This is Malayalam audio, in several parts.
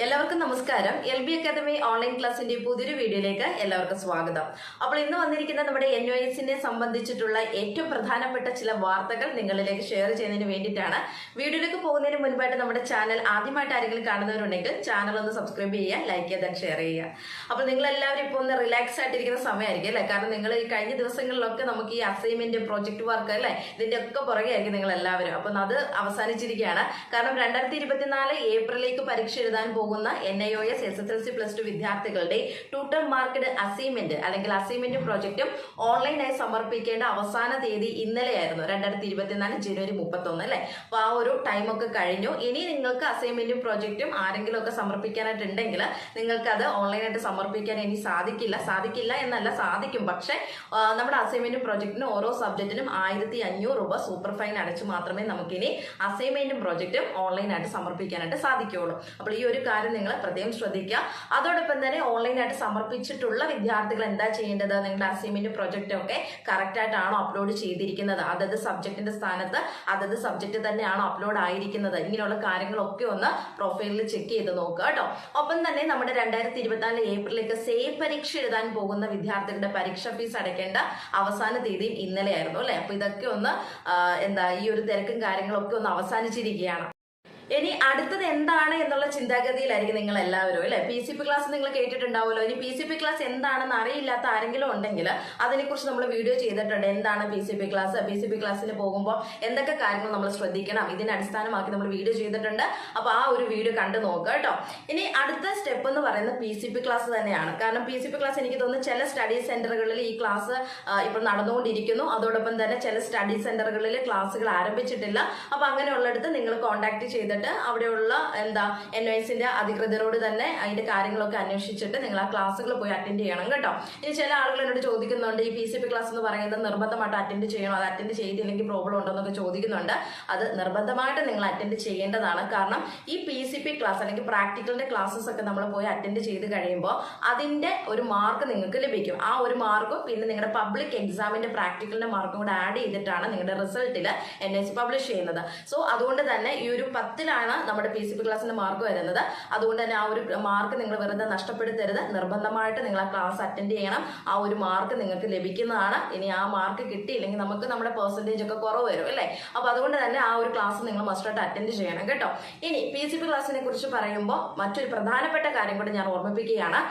എല്ലാവർക്കും നമസ്കാരം. എൽ ബി അക്കാദമി ഓൺലൈൻ ക്ലാസിന്റെ പുതിയൊരു വീഡിയോയിലേക്ക് എല്ലാവർക്കും സ്വാഗതം. അപ്പോൾ ഇന്ന് വന്നിരിക്കുന്ന നമ്മുടെ എൻ ഒ എസിനെ സംബന്ധിച്ചിട്ടുള്ള ഏറ്റവും പ്രധാനപ്പെട്ട ചില വാർത്തകൾ നിങ്ങളിലേക്ക് ഷെയർ ചെയ്യുന്നതിന് വേണ്ടിയിട്ടാണ്. വീഡിയോയിലേക്ക് പോകുന്നതിന് മുൻപായിട്ട് നമ്മുടെ ചാനൽ ആദ്യമായിട്ട് ആരെങ്കിലും കാണുന്നവരുണ്ടെങ്കിൽ ചാനൽ ഒന്ന് സബ്സ്ക്രൈബ് ചെയ്യുക ലൈക്ക് ചെയ്താൽ ഷെയർ ചെയ്യുക. അപ്പോൾ നിങ്ങൾ എല്ലാവരും ഇപ്പോൾ ഒന്ന് റിലാക്സ് ആയിട്ടിരിക്കുന്ന സമയമായിരിക്കും അല്ലേ? കാരണം നിങ്ങൾ ഈ കഴിഞ്ഞ ദിവസങ്ങളിലൊക്കെ നമുക്ക് ഈ അസൈൻമെന്റ് പ്രോജക്റ്റ് വർക്ക് അല്ലേ? ഇതിന്റെ ഒക്കെ പുറകെ ആയിരിക്കും നിങ്ങൾ എല്ലാവരും അപ്പം അത് അവസാനിച്ചിരിക്കുകയാണ്. കാരണം രണ്ടായിരത്തി ഇരുപത്തിനാല് ഏപ്രിലേക്ക് പരീക്ഷ എഴുതാൻ പോകുന്ന N I O S S S L C plus two വിദ്യാർത്ഥികളുടെ ടൂട്ടർ മാർക്കഡ് അസൈൻമെന്റ് അല്ലെങ്കിൽ അസൈൻമെന്റ് പ്രോജക്റ്റും ഓൺലൈനായി സമർപ്പിക്കേണ്ട അവസാന തീയതി ഇന്നലെയായിരുന്നു. രണ്ടായിരത്തി ഇരുപത്തിനാല് ജനുവരി മുപ്പത്തൊന്ന് അല്ലേ? അപ്പൊ ആ ഒരു ടൈമൊക്കെ കഴിഞ്ഞു. ഇനി നിങ്ങൾക്ക് അസൈൻമെന്റും പ്രോജക്റ്റും ആരെങ്കിലും ഒക്കെ സമർപ്പിക്കാനായിട്ടുണ്ടെങ്കിൽ നിങ്ങൾക്ക് അത് ഓൺലൈനായിട്ട് സമർപ്പിക്കാൻ ഇനി സാധിക്കില്ല. സാധിക്കില്ല എന്നല്ല സാധിക്കും. പക്ഷേ നമ്മുടെ അസൈൻമെന്റും പ്രോജക്റ്റിനും ഓരോ സബ്ജക്റ്റിനും ആയിരത്തി അഞ്ഞൂറ് രൂപ സൂപ്പർ ഫൈൻ അടച്ച് മാത്രമേ നമുക്കിനി അസൈൻമെന്റും പ്രോജക്റ്റും ഓൺലൈനായിട്ട് സമർപ്പിക്കാനായിട്ട് സാധിക്കുകയുള്ളൂ. അപ്പോൾ ഈ ഒരു കാര്യം നിങ്ങൾ പ്രത്യേകം ശ്രദ്ധിക്കുക. അതോടൊപ്പം തന്നെ ഓൺലൈനായിട്ട് സമർപ്പിച്ചിട്ടുള്ള വിദ്യാർത്ഥികൾ എന്താ ചെയ്യേണ്ടത്? നിങ്ങളുടെ അസൈൻമെന്റ് പ്രൊജക്റ്റ് ഒക്കെ കറക്റ്റ് ആയിട്ടാണോ അപ്ലോഡ് ചെയ്തിരിക്കുന്നത്? അതത് സബ്ജക്റ്റിന്റെ സ്ഥാനത്ത് അതത് സബ്ജക്റ്റ് തന്നെയാണോ അപ്ലോഡ് ആയിരിക്കുന്നത്? ഇങ്ങനെയുള്ള കാര്യങ്ങളൊക്കെ ഒന്ന് പ്രൊഫൈലിൽ ചെക്ക് ചെയ്ത് നോക്കുക കേട്ടോ. ഒപ്പം തന്നെ നമ്മുടെ രണ്ടായിരത്തി ഇരുപത്തിനാല് ഏപ്രിലേക്ക് സേഫ് പരീക്ഷ എഴുതാൻ പോകുന്ന വിദ്യാർത്ഥികളുടെ പരീക്ഷ ഫീസ് അടയ്ക്കേണ്ട അവസാന തീയതിയും ഇന്നലെയായിരുന്നു അല്ലെ? അപ്പൊ ഇതൊക്കെ ഒന്ന് എന്താ ഈ ഒരു തിരക്കും കാര്യങ്ങളൊക്കെ ഒന്ന് അവസാനിച്ചിരിക്കുകയാണ്. ഇനി അടുത്തത് എന്താണ് എന്നുള്ള ചിന്താഗതിയിലായിരിക്കും നിങ്ങൾ എല്ലാവരും അല്ലെ? പി സി പി ക്ലാസ് നിങ്ങൾ കേട്ടിട്ടുണ്ടാവുമല്ലോ. ഇനി പി സി പി ക്ലാസ് എന്താണെന്ന് അറിയില്ലാത്ത ആരെങ്കിലും ഉണ്ടെങ്കിൽ അതിനെക്കുറിച്ച് നമ്മൾ വീഡിയോ ചെയ്തിട്ടുണ്ട്. എന്താണ് P C P class P C P ക്ലാസ്സിന് പോകുമ്പോൾ എന്തൊക്കെ കാര്യങ്ങൾ നമ്മൾ ശ്രദ്ധിക്കണം? ഇതിനെ അടിസ്ഥാനമാക്കി നമ്മൾ വീഡിയോ ചെയ്തിട്ടുണ്ട്. അപ്പൊ ആ ഒരു വീഡിയോ കണ്ടു നോക്കുക കേട്ടോ. ഇനി അടുത്ത സ്റ്റെപ്പ് എന്ന് പറയുന്നത് പി സി പി ക്ലാസ് തന്നെയാണ്. കാരണം പി സി പി ക്ലാസ് എനിക്ക് തോന്നുന്നു ചില സ്റ്റഡി സെന്ററുകളിൽ ഈ ക്ലാസ് ഇപ്പോൾ നടന്നുകൊണ്ടിരിക്കുന്നു. അതോടൊപ്പം തന്നെ ചില സ്റ്റഡി സെന്ററുകളിൽ ക്ലാസ്സുകൾ ആരംഭിച്ചിട്ടില്ല. അപ്പൊ അങ്ങനെയുള്ളിടത്ത് നിങ്ങൾ കോൺടാക്ട് ചെയ്തിട്ട് അവിടെയുള്ള എന്താ എൻ എസിന്റെ അധികൃതരോട് തന്നെ അതിന്റെ കാര്യങ്ങളൊക്കെ അന്വേഷിച്ചിട്ട് നിങ്ങൾ ആ ക്ലാസ്സുകൾ പോയി അറ്റൻഡ് ചെയ്യണം കേട്ടോ. ഇനി ചില ആളുകൾ എന്നോട് ചോദിക്കുന്നുണ്ട് ഈ പി സി പി ക്ലാസ് എന്ന് പറയുന്നത് നിർബന്ധമായിട്ട് അറ്റൻഡ് ചെയ്യണം? അത് അറ്റൻഡ് ചെയ്തില്ലെങ്കിൽ പ്രോബ്ലം ഉണ്ടോ എന്നൊക്കെ ചോദിക്കുന്നുണ്ട്. അത് നിർബന്ധമായിട്ട് നിങ്ങൾ അറ്റൻഡ് ചെയ്യേണ്ടതാണ്. കാരണം ഈ പി സി പി ക്ലാസ് അല്ലെങ്കിൽ പ്രാക്ടിക്കലിന്റെ ക്ലാസ്സസ് ഒക്കെ നമ്മൾ പോയി അറ്റൻഡ് ചെയ്ത് കഴിയുമ്പോൾ അതിന്റെ ഒരു മാർക്ക് നിങ്ങൾക്ക് ലഭിക്കും. ആ ഒരു മാർക്കും പിന്നെ നിങ്ങളുടെ പബ്ലിക് എക്സാമിന്റെ പ്രാക്ടിക്കലിന്റെ മാർക്കും കൂടെ ആഡ് ചെയ്തിട്ടാണ് നിങ്ങളുടെ റിസൾട്ടിൽ എൻ എസ് പബ്ലിഷ് ചെയ്യുന്നത്. സോ അതുകൊണ്ട് തന്നെ ഈ ഒരു പത്തിലാണ് നമ്മുടെ പി സി പി ക്ലാസ്സിന്റെ മാർക്ക് വരുന്നത്. അതുകൊണ്ട് തന്നെ ആ ഒരു മാർക്ക് നിങ്ങൾ വെറുതെ നഷ്ടപ്പെടുത്തരുത്. നിർബന്ധമായിട്ട് നിങ്ങൾ ആ ക്ലാസ് അറ്റൻഡ് ചെയ്യണം. ആ ഒരു മാർക്ക് നിങ്ങൾക്ക് ലഭിക്കുന്നതാണ്. ഇനി ആ മാർക്ക് കിട്ടിയില്ലെങ്കിൽ നമുക്ക് നമ്മുടെ പെർസെന്റേജ് ഒക്കെ കുറവ് വരും അല്ലേ? അപ്പോൾ അതുകൊണ്ട് തന്നെ ആ ഒരു ക്ലാസ് നിങ്ങൾ മസ്റ്റായിട്ട് അറ്റൻഡ് ചെയ്യണം കേട്ടോ? ഇനി പി സി പി ക്ലാസ്സിനെ കുറിച്ച് പറയുമ്പോൾ മറ്റൊരു പ്രധാനപ്പെട്ട കാര്യം കൂടി ഞാൻ ഓർമ്മിപ്പിക്കുകയാണ്.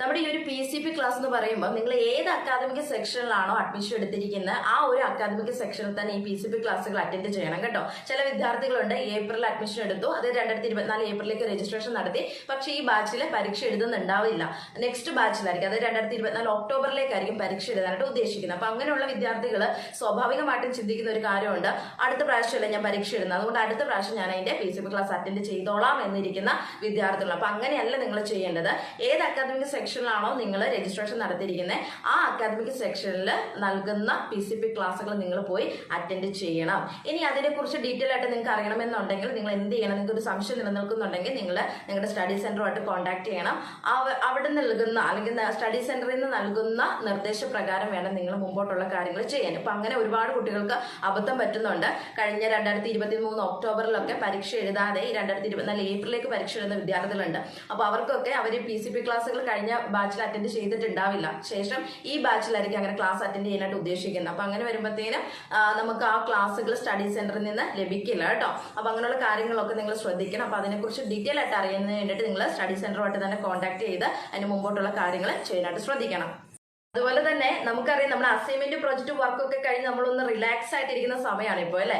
നമ്മുടെ ഈ ഒരു പി സി പി ക്ലാസ് എന്ന് പറയുമ്പോൾ നിങ്ങൾ ഏത് അക്കാദമിക് സെക്ഷനിലാണോ അഡ്മിഷൻ എടുത്തിരിക്കുന്നത് ആ ഒരു അക്കാദമിക് സെക്ഷനിൽ തന്നെ ഈ പി സി പി ക്ലാസ്സുകൾ അറ്റൻഡ് ചെയ്യണം കേട്ടോ. ചില വിദ്യാർത്ഥികളുണ്ട് ഏപ്രിൽ അഡ്മിഷൻ എടുത്തു അത് രണ്ടായിരത്തി ഇരുപത്തിനാല് ഏപ്രിലേക്ക് രജിസ്ട്രേഷൻ നടത്തി പക്ഷേ ഈ ബാച്ചിൽ പരീക്ഷ എഴുതുന്നുണ്ടാവില്ല. നെക്സ്റ്റ് ബാച്ചിലായിരിക്കും അത് രണ്ടായിരത്തി ഇരുപത്തിനാല് ഒക്ടോബറിലേക്കായിരിക്കും പരീക്ഷ എഴുതാനായിട്ട് ഉദ്ദേശിക്കുന്നത്. അപ്പോൾ അങ്ങനെയുള്ള വിദ്യാർത്ഥികൾ സ്വാഭാവികമായിട്ടും ചിന്തിക്കുന്ന ഒരു കാര്യമുണ്ട് അടുത്ത പ്രാവശ്യമല്ല ഞാൻ പരീക്ഷ എഴുതുന്നത്? അതുകൊണ്ട് അടുത്ത പ്രാവശ്യം ഞാൻ അതിന്റെ P C P class attend ചെയ്തോളാം എന്നിരിക്കുന്ന വിദ്യാർത്ഥികൾ അപ്പോൾ അങ്ങനെയല്ല നിങ്ങൾ ചെയ്യേണ്ടത്. ഏത് അക്കാദമിക് സെക്ഷനിലാണോ നിങ്ങൾ രജിസ്ട്രേഷൻ നടത്തിയിരിക്കുന്നത്? ആ അക്കാദമിക് സെക്ഷനിൽ നൽകുന്ന പി സി പി ക്ലാസ്സുകൾ നിങ്ങൾ പോയി അറ്റൻഡ് ചെയ്യണം. ഇനി അതിനെക്കുറിച്ച് ഡീറ്റെയിൽ ആയിട്ട് നിങ്ങൾക്ക് അറിയണമെന്നുണ്ടെങ്കിൽ നിങ്ങൾ എന്ത് ചെയ്യണം? നിങ്ങൾക്ക് ഒരു സംശയം നിലനിൽക്കുന്നുണ്ടെങ്കിൽ നിങ്ങൾ നിങ്ങളുടെ സ്റ്റഡി സെന്ററുമായിട്ട് കോൺടാക്ട് ചെയ്യണം. അവ- അവിടെ നൽകുന്ന അല്ലെങ്കിൽ സ്റ്റഡി സെന്ററിൽ നിന്ന് നൽകുന്ന നിർദ്ദേശപ്രകാരം വേണം നിങ്ങൾ മുമ്പോട്ടുള്ള കാര്യങ്ങൾ ചെയ്യാൻ. ഇപ്പൊ അങ്ങനെ ഒരുപാട് കുട്ടികൾക്ക് അബദ്ധം പറ്റുന്നുണ്ട്. കഴിഞ്ഞ രണ്ടായിരത്തി ഇരുപത്തി മൂന്ന് ഒക്ടോബറിലൊക്കെ പരീക്ഷ എഴുതാതെ ഈ രണ്ടായിരത്തി ഇരുപത്തിനാല് ഏപ്രിലേക്ക് പരീക്ഷ എഴുതുന്ന വിദ്യാർത്ഥികളുണ്ട്. അപ്പൊ അവർക്കൊക്കെ അവർ പി സി പി ക്ലാസ്സുകൾ കഴിഞ്ഞ ബാച്ചിൽ അറ്റൻഡ് ചെയ്തിട്ടുണ്ടാവില്ല. ശേഷം ഈ ബാച്ചിലായിരിക്കും അങ്ങനെ ക്ലാസ് അറ്റൻഡ് ചെയ്യാനായിട്ട് ഉദ്ദേശിക്കുന്നത്. അപ്പൊ അങ്ങനെ വരുമ്പോഴത്തേനും നമുക്ക് ആ ക്ലാസ്സുകൾ സ്റ്റഡി സെന്ററിൽ നിന്ന് ലഭിക്കില്ല കേട്ടോ. അപ്പൊ അങ്ങനെയുള്ള കാര്യങ്ങളൊക്കെ നിങ്ങൾ ശ്രദ്ധിക്കണം. അപ്പൊ അതിനെക്കുറിച്ച് ഡീറ്റെയിൽ ആയിട്ട് അറിയുന്നതിന് വേണ്ടിയിട്ട് നിങ്ങൾ സ്റ്റഡി സെന്ററുമായിട്ട് തന്നെ കോൺടാക്ട് ചെയ്ത് അതിന് മുമ്പോട്ടുള്ള കാര്യങ്ങൾ ചെയ്യാനായിട്ട് ശ്രദ്ധിക്കണം. അതുപോലെ തന്നെ നമുക്കറിയാം നമ്മുടെ അസൈൻമെന്റ് പ്രോജക്റ്റ് വർക്ക് ഒക്കെ കഴിഞ്ഞ് നമ്മളൊന്ന് റിലാക്സ് ആയിട്ടിരിക്കുന്ന സമയമാണ് ഇപ്പോൾ അല്ലേ?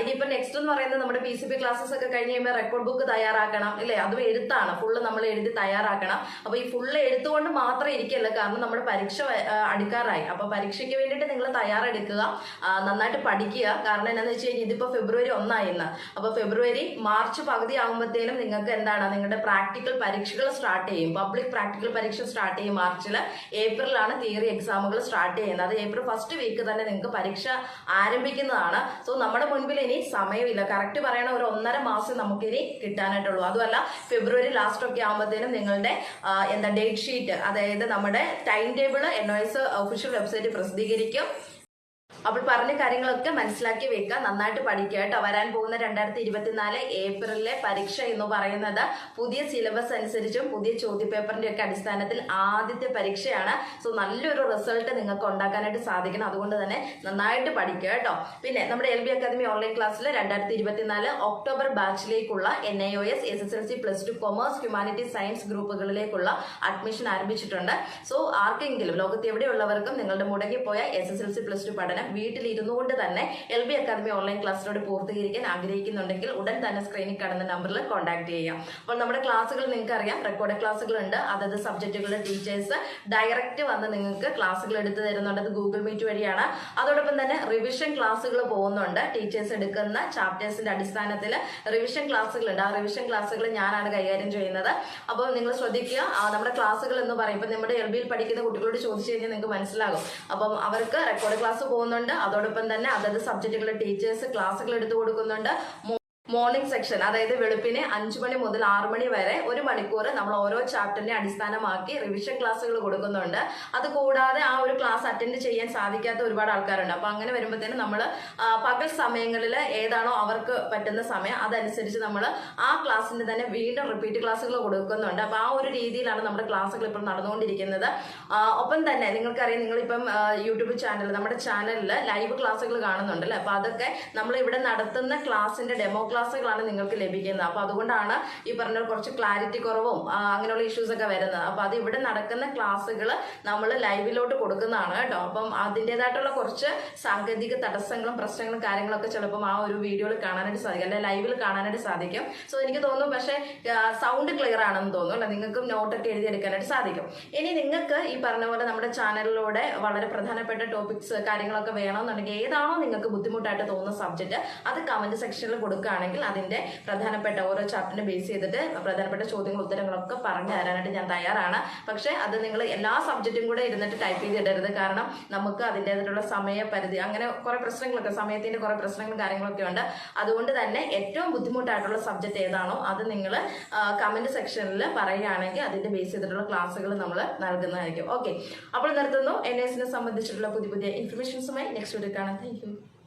ഇനിയിപ്പോ നെക്സ്റ്റ് എന്ന് പറയുന്നത് നമ്മുടെ പി സി പി ക്ലാസ്സസ് ഒക്കെ കഴിഞ്ഞ് കഴിയുമ്പോൾ റെക്കോർഡ് ബുക്ക് തയ്യാറാക്കണം അല്ലേ? അതും എഴുത്താണ്. ഫുള്ള് നമ്മൾ എഴുതി തയ്യാറാക്കണം. അപ്പൊ ഈ ഫുള്ള് എഴുത്തുകൊണ്ട് മാത്രം ഇരിക്കല്ല കാരണം നമ്മുടെ പരീക്ഷ അടുക്കാറായി. അപ്പൊ പരീക്ഷയ്ക്ക് വേണ്ടിയിട്ട് നിങ്ങൾ തയ്യാറെടുക്കുക നന്നായിട്ട് പഠിക്കുക. കാരണം എന്താണെന്ന് വെച്ച് കഴിഞ്ഞാൽ ഇതിപ്പോ ഫെബ്രുവരി ഒന്നായി ഇന്ന് അപ്പൊ ഫെബ്രുവരി മാർച്ച് പകുതി ആകുമ്പോഴത്തേനും നിങ്ങൾക്ക് എന്താണ്? നിങ്ങളുടെ പ്രാക്ടിക്കൽ പരീക്ഷകൾ സ്റ്റാർട്ട് ചെയ്യും. പബ്ലിക് പ്രാക്ടിക്കൽ പരീക്ഷ സ്റ്റാർട്ട് ചെയ്യും മാർച്ചിൽ ഏപ്രിലാണ് തിയറി എക്സാമുകൾ സ്റ്റാർട്ട് ചെയ്യുന്നത്. ഏപ്രിൽ ഫസ്റ്റ് വീക്ക് തന്നെ നിങ്ങൾക്ക് പരീക്ഷ ആരംഭിക്കുന്നതാണ്. സോ നമ്മുടെ മുൻപിൽ ഇനി സമയമില്ല. കറക്റ്റ് പറയണ ഒരു ഒന്നര മാസം നമുക്കിനി കിട്ടാനായിട്ടുള്ളൂ. അതുമല്ല ഫെബ്രുവരി ലാസ്റ്റ് ഒക്കെ ആകുമ്പോഴത്തേനും നിങ്ങളുടെ എന്താ ഡേറ്റ് ഷീറ്റ് അതായത് നമ്മുടെ time table N O S official website പ്രസിദ്ധീകരിക്കും. അപ്പോൾ പറഞ്ഞ കാര്യങ്ങളൊക്കെ മനസ്സിലാക്കി വെക്കുക. നന്നായിട്ട് പഠിക്കുക കേട്ടോ. വരാൻ പോകുന്ന രണ്ടായിരത്തി ഇരുപത്തിനാല് ഏപ്രിലിലെ പരീക്ഷ എന്ന് പറയുന്നത് പുതിയ സിലബസ് അനുസരിച്ചും പുതിയ ചോദ്യപേപ്പറിന്റെ ഒക്കെ അടിസ്ഥാനത്തിൽ ആദ്യത്തെ പരീക്ഷയാണ്. സോ നല്ലൊരു റിസൾട്ട് നിങ്ങൾക്ക് ഉണ്ടാക്കാനായിട്ട് സാധിക്കണം. അതുകൊണ്ട് തന്നെ നന്നായിട്ട് പഠിക്കുക കേട്ടോ. പിന്നെ നമ്മുടെ എൽ ബി അക്കാദമി ഓൺലൈൻ ക്ലാസ്സിൽ രണ്ടായിരത്തി ഇരുപത്തിനാല് October ബാച്ചിലേക്കുള്ള N I O S S S L C plus two commerce humanity science ഗ്രൂപ്പുകളിലേക്കുള്ള admission ആരംഭിച്ചിട്ടുണ്ട്. സോ ആർക്കെങ്കിലും ലോകത്ത് എവിടെയുള്ളവർക്കും നിങ്ങളുടെ മുടങ്ങിപ്പോയ S S L C plus two പഠനം വീട്ടിലിരുന്നു കൊണ്ട് തന്നെ എൽ ബി അക്കാദമി ഓൺലൈൻ ക്ലാസ്സിലൂടെ പൂർത്തീകരിക്കാൻ ആഗ്രഹിക്കുന്നുണ്ടെങ്കിൽ ഉടൻ തന്നെ സ്ക്രീനിൽ കാണുന്ന നമ്പറിൽ കോൺടാക്ട് ചെയ്യാം അപ്പോൾ നമ്മുടെ ക്ലാസ്സുകൾ നിങ്ങൾക്ക് അറിയാം റെക്കോർഡ് ക്ലാസ്സുകളുണ്ട്. അതത് സബ്ജക്റ്റുകളുടെ ടീച്ചേഴ്സ് ഡയറക്റ്റ് വന്ന് നിങ്ങൾക്ക് ക്ലാസ്സുകൾ എടുത്തു തരുന്നുണ്ട്. അത് ഗൂഗിൾ മീറ്റ് വഴിയാണ്. അതോടൊപ്പം തന്നെ റിവിഷൻ ക്ലാസ്സുകൾ പോകുന്നുണ്ട്. ടീച്ചേഴ്സ് എടുക്കുന്ന ചാപ്റ്റേഴ്സിന്റെ അടിസ്ഥാനത്തിൽ റിവിഷൻ ക്ലാസ്സുകളുണ്ട്. ആ റിവിഷൻ ക്ലാസ്സുകൾ ഞാനാണ് കൈകാര്യം ചെയ്യുന്നത്. അപ്പോൾ നിങ്ങൾ ശ്രദ്ധിക്കുക. നമ്മുടെ ക്ലാസ്സുകൾ എന്ന് പറയുമ്പോൾ നമ്മുടെ എൽ ബിയിൽ പഠിക്കുന്ന കുട്ടികളോട് ചോദിച്ചു കഴിഞ്ഞാൽ നിങ്ങൾക്ക് മനസ്സിലാകും. അപ്പം അവർക്ക് റെക്കോർഡ് ക്ലാസ് പോകുന്നുണ്ട്. അതോടൊപ്പം തന്നെ അതത് സബ്ജക്റ്റുകളുടെ ടീച്ചേഴ്സ് ക്ലാസ്സുകൾ എടുത്തു കൊടുക്കുന്നുണ്ട്. മോർണിംഗ് സെക്ഷൻ അതായത് വെളുപ്പിന് അഞ്ചു മണി മുതൽ ആറ് മണി വരെ ഒരു മണിക്കൂർ നമ്മൾ ഓരോ ചാപ്റ്ററിനെ അടിസ്ഥാനമാക്കി റിവിഷൻ ക്ലാസ്സുകൾ കൊടുക്കുന്നുണ്ട്. അത് കൂടാതെ ആ ഒരു ക്ലാസ് അറ്റൻഡ് ചെയ്യാൻ സാധിക്കാത്ത ഒരുപാട് ആൾക്കാരുണ്ട്. അപ്പൊ അങ്ങനെ വരുമ്പോഴത്തേനും നമ്മൾ പകൽ സമയങ്ങളിൽ ഏതാണോ അവർക്ക് പറ്റുന്ന സമയം അതനുസരിച്ച് നമ്മൾ ആ ക്ലാസ്സിന്റെ തന്നെ വീണ്ടും റിപ്പീറ്റ് ക്ലാസ്സുകൾ കൊടുക്കുന്നുണ്ട്. അപ്പൊ ആ ഒരു രീതിയിലാണ് നമ്മുടെ ക്ലാസ്സുകൾ ഇപ്പോൾ നടന്നുകൊണ്ടിരിക്കുന്നത്. ഒപ്പം തന്നെ നിങ്ങൾക്കറിയാം നിങ്ങളിപ്പം യൂട്യൂബ് ചാനൽ നമ്മുടെ ചാനലിൽ ലൈവ് ക്ലാസ്സുകൾ കാണുന്നുണ്ടല്ലോ? അപ്പൊ അതൊക്കെ നമ്മൾ ഇവിടെ നടത്തുന്ന ക്ലാസ്സിന്റെ ഡെമോ ക്ലാസ്സുകളാണ് നിങ്ങൾക്ക് ലഭിക്കുന്നത്. അപ്പൊ അതുകൊണ്ടാണ് ഈ പറഞ്ഞ കുറച്ച് ക്ലാരിറ്റി കുറവും അങ്ങനെയുള്ള ഇഷ്യൂസ് ഒക്കെ വരുന്നത്. അപ്പൊ അത് ഇവിടെ നടക്കുന്ന ക്ലാസ്സുകൾ നമ്മൾ ലൈവിലോട്ട് കൊടുക്കുന്നതാണ് കേട്ടോ. അപ്പം അതിന്റെതായിട്ടുള്ള കുറച്ച് സാങ്കേതിക തടസ്സങ്ങളും പ്രശ്നങ്ങളും കാര്യങ്ങളൊക്കെ ചിലപ്പം ആ ഒരു വീഡിയോയിൽ കാണാനായിട്ട് സാധിക്കും. അല്ലെ ലൈവിൽ കാണാനായിട്ട് സാധിക്കും. സോ എനിക്ക് തോന്നുന്നു പക്ഷേ സൗണ്ട് ക്ലിയർ ആണെന്ന് തോന്നുന്നു അല്ലെ? നിങ്ങൾക്കും നോട്ടൊക്കെ എഴുതിയെടുക്കാനായിട്ട് സാധിക്കും. ഇനി നിങ്ങൾക്ക് ഈ പറഞ്ഞ പോലെ നമ്മുടെ ചാനലിലൂടെ വളരെ പ്രധാനപ്പെട്ട ടോപ്പിക്സ് കാര്യങ്ങളൊക്കെ വേണമെന്നുണ്ടെങ്കിൽ ഏതാണോ നിങ്ങൾക്ക് ബുദ്ധിമുട്ടായിട്ട് തോന്നുന്ന സബ്ജക്റ്റ് അത് കമന്റ് സെക്ഷനിൽ കൊടുക്കുകയാണെങ്കിൽ അതിന്റെ പ്രധാനപ്പെട്ട ഓരോ ചാപ്റ്ററിനെ ബേസ് ചെയ്തിട്ട് പ്രധാനപ്പെട്ട ചോദ്യങ്ങളും ഉത്തരങ്ങളൊക്കെ പറഞ്ഞു തരാനായിട്ട് ഞാൻ തയ്യാറാണ്. പക്ഷേ അത് നിങ്ങൾ എല്ലാ സബ്ജക്റ്റും കൂടെ ഇരുന്നിട്ട് ടൈപ്പ് ചെയ്തിടരുത്. കാരണം നമുക്ക് അതിന്റെതായിട്ടുള്ള സമയപരിധി അങ്ങനെ കുറേ പ്രശ്നങ്ങളൊക്കെ സമയത്തിന്റെ കുറേ പ്രശ്നങ്ങളും കാര്യങ്ങളൊക്കെ ഉണ്ട്. അതുകൊണ്ട് തന്നെ ഏറ്റവും ബുദ്ധിമുട്ടായിട്ടുള്ള സബ്ജക്റ്റ് ഏതാണോ അത് നിങ്ങൾ കമന്റ് സെക്ഷനിൽ പറയുകയാണെങ്കിൽ അതിന്റെ ബേസ് ചെയ്തിട്ടുള്ള ക്ലാസ്സുകൾ നമ്മൾ നൽകുന്നതായിരിക്കും. ഓക്കെ അപ്പോൾ നിർത്തുന്നു. എൻ എസിനെ സംബന്ധിച്ചിട്ടുള്ള പുതിയ പുതിയ ഇൻഫർമേഷൻസുമായി നെക്സ്റ്റ് വീഡിയോ കാണാം. താങ്ക്